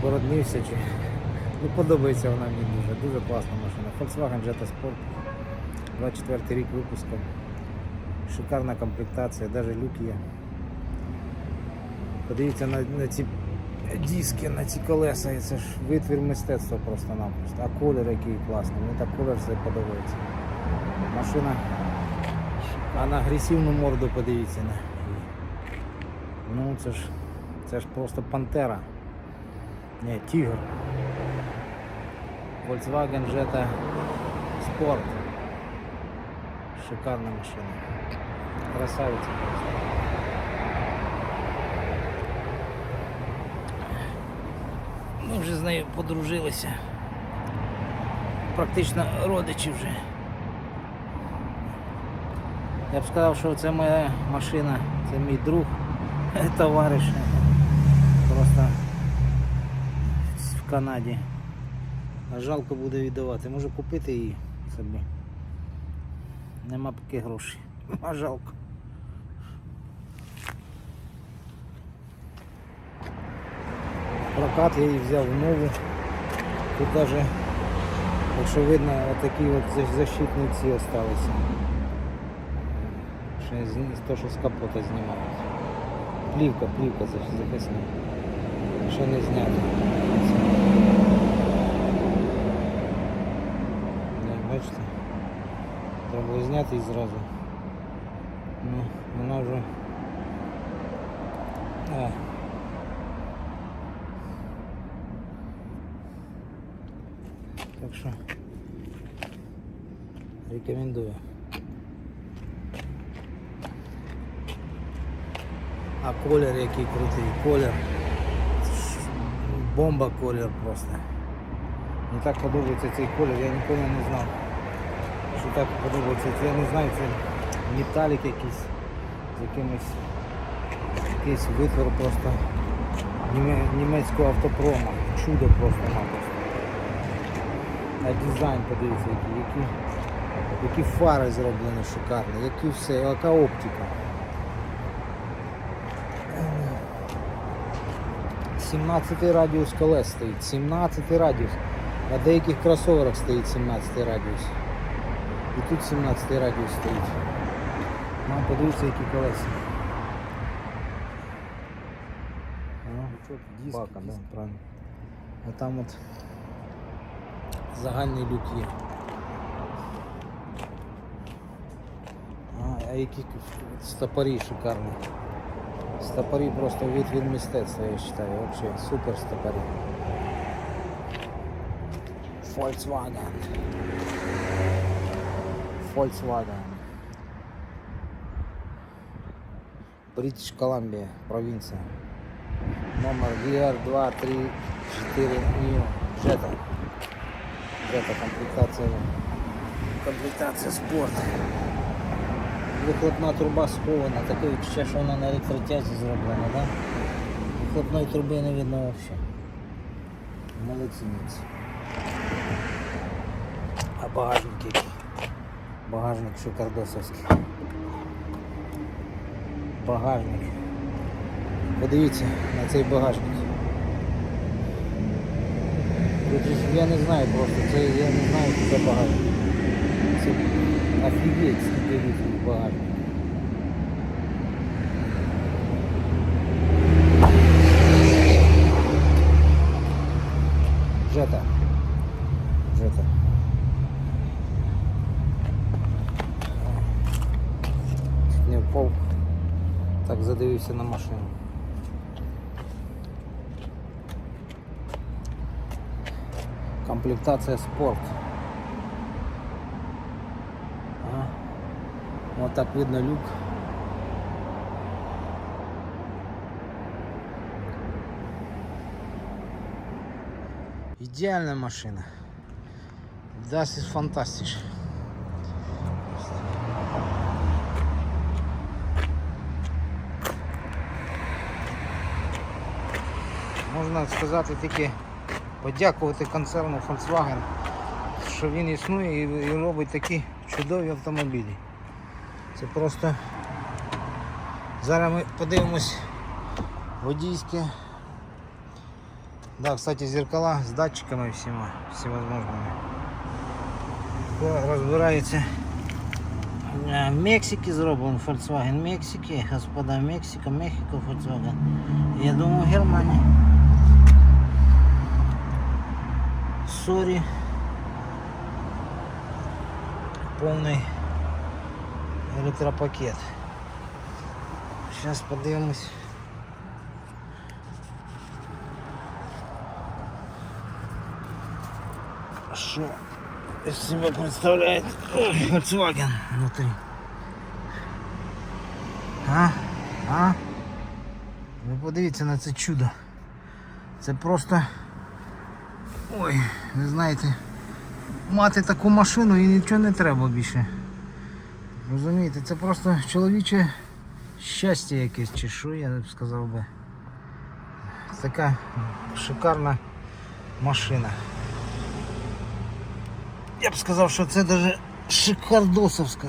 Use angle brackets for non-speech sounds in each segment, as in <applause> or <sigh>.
породнився чи. Ну, подобається вона мені дуже, дуже класна машина. Volkswagen Jetta Sport. 24 рік випуску. Шикарна комплектація, навіть люк є. Подивіться на, на ці диски, на ці колеса, це ж витвір мистецтва просто-напросто. А колір який класний, мені так колір все подобається. Машина, а на агресивну морду подивіться. Ну це ж, це ж просто пантера. Не, тигр. Volkswagen Jetta Sport. Шикарна машина. Красавиця. Ми вже з нею подружилися. Практично родичі вже. Я б сказав, що це моя машина, це мій друг, <laughs> товариш. Просто в Канаді. А жалко буде віддавати. Можу купити її собі. Нема поки грошей. <laughs> А жалко. Прокат я її взяв нову. Тут даже, якщо видно, отакі от за- защитні ці осталися. Ще з то, що з капота знімалось. Плівка, плівка за- захисна. Ще не знято. Не, бачите? Треба було зняти зразу. Ну, вона вже. А. Так що рекомендую. А колір який крутий, колір. Бомба колір просто. Мені так подобається цей колір, я ніколи не знав. Що так подобається. Це я не знаю, це металік якийсь з якимось якийсь витвор просто німецького автопрома. Чудо просто-напросто. А дизайн подивіться, які, які, які фари зроблені шикарні, які все, яка оптика. 17 радіус колес стоїть, 17 радіус. На деяких кросоверах стоїть 17 радіус. І тут 17 радіус стоїть. Нам подивіться, які колеса. Ну, Бака, да, правильно. А там от загальний люк є. А, а які стопорі шикарні. Стопорі просто витвір мистецтва, я вважаю. Вообще супер стопорі. Volkswagen. Volkswagen. British Columbia, провинция. Номер VR2, 3, 4, New, Jetta. Jetta комплектация. Комплектация спорт. Вихлопна труба схована, таке відчуття, що вона на електротязі зроблена, да? Вихлопної труби не видно взагалі. Молодці. А багажник який? Багажник шикардосовський. Багажник. Подивіться на цей багажник. Я не знаю просто, це я не знаю, що це багажник. Це офігеть, скільки літрів багажник. Джета. Джета. Чуть не впав. Так задивився на машину. Комплектація спорт. Вот так видно люк. Идеальная машина. Das ist fantastisch. Можна сказати тільки подякувати концерну Volkswagen, що він існує і робить такі чудові автомобілі. Це просто зараз ми подивимось водійське Да, кстати, зеркала с датчиками всема, всевозможными. Хто Розбирається. Е, В Мексиці зроблено Volkswagen Мексики, господа Мексика, Мехіко, Volkswagen. Я думаю, Германія. Сорі. Повний електропакет. Зараз подивимось. Що из себя представляет Volkswagen внутри. А? А? Ви подивіться на це чудо. Це просто... Ой, ви знаєте, мати таку машину і нічого не треба більше. Розумієте, це просто чоловіче щастя якесь чи що, я б сказав би. Така шикарна машина. Я б сказав, що це даже шикардосовська.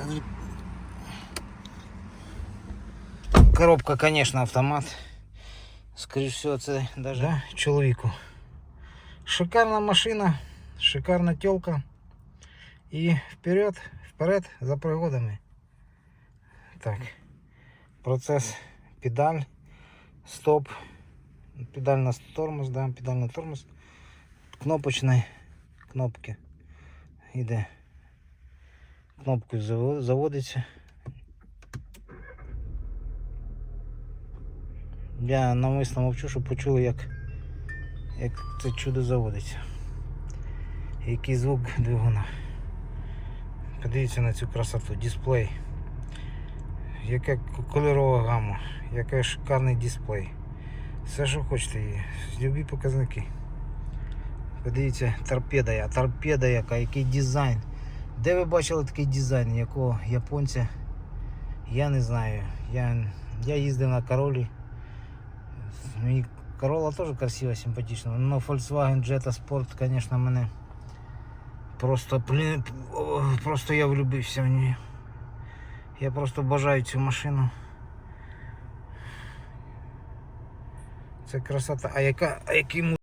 Коробка, конечно, автомат. Скоріше всього, це даже да, чоловіку. Шикарна машина, шикарна тілка. І вперед, вперед за пригодами. Так. Процес педаль, стоп, педаль на тормоз, да, педаль на тормоз, кнопочні кнопки йде. Кнопкою заводиться. Я навмисно мовчу, щоб почули, як, як це чудо заводиться. Який звук двигуна. Подивіться на цю красоту, дисплей. Яка кольорова гама, який шикарний дисплей. Все, що хочете, любі показники. Подивіться, торпеда, торпеда яка, який дизайн. Де ви бачили такий дизайн, якого японця? Я не знаю. Я, я їздив на королі. Мені Corolla теж красива, симпатична. Но Volkswagen Jetta Sport, конечно, мене просто, просто я влюбився в неї. Я просто бажаю цю машину. Це красота. А яка, а який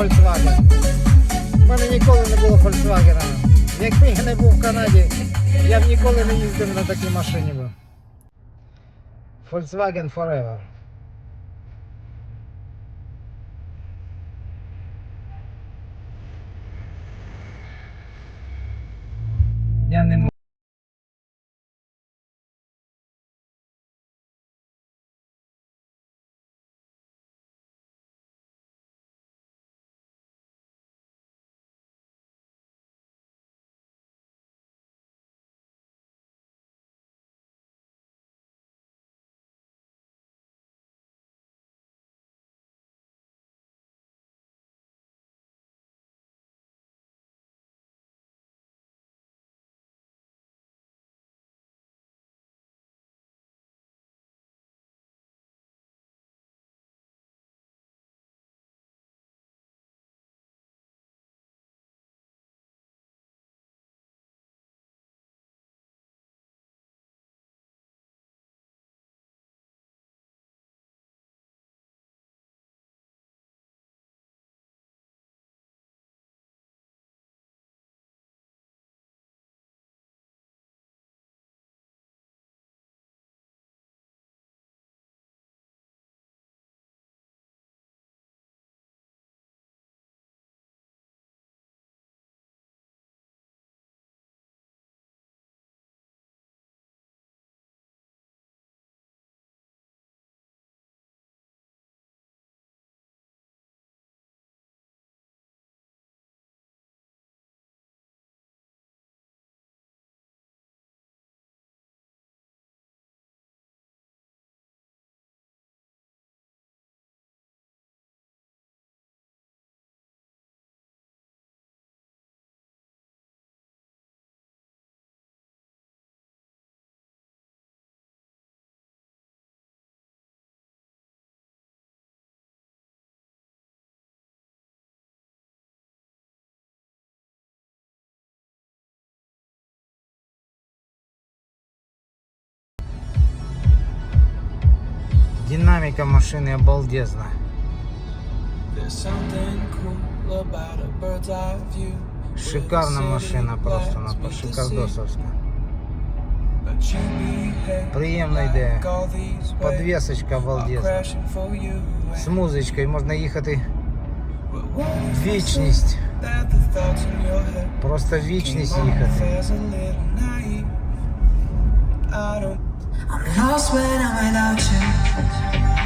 Volkswagen. У мене ніколи не було Volkswagen. Якби я не був в Канаді, я б ніколи не їздив на такій машині. би. Volkswagen Forever. Я не bird's eye view. Шикарна машина просто-напросто, шикардосовська. But you behave Приємно йде. like all these waves Подвесочка are обалдезна. crashing for you. З музичкою можна їхати But what if I вічність. say that the thoughts in your head Просто вічність came on їхати. I'm lost when I'm without you.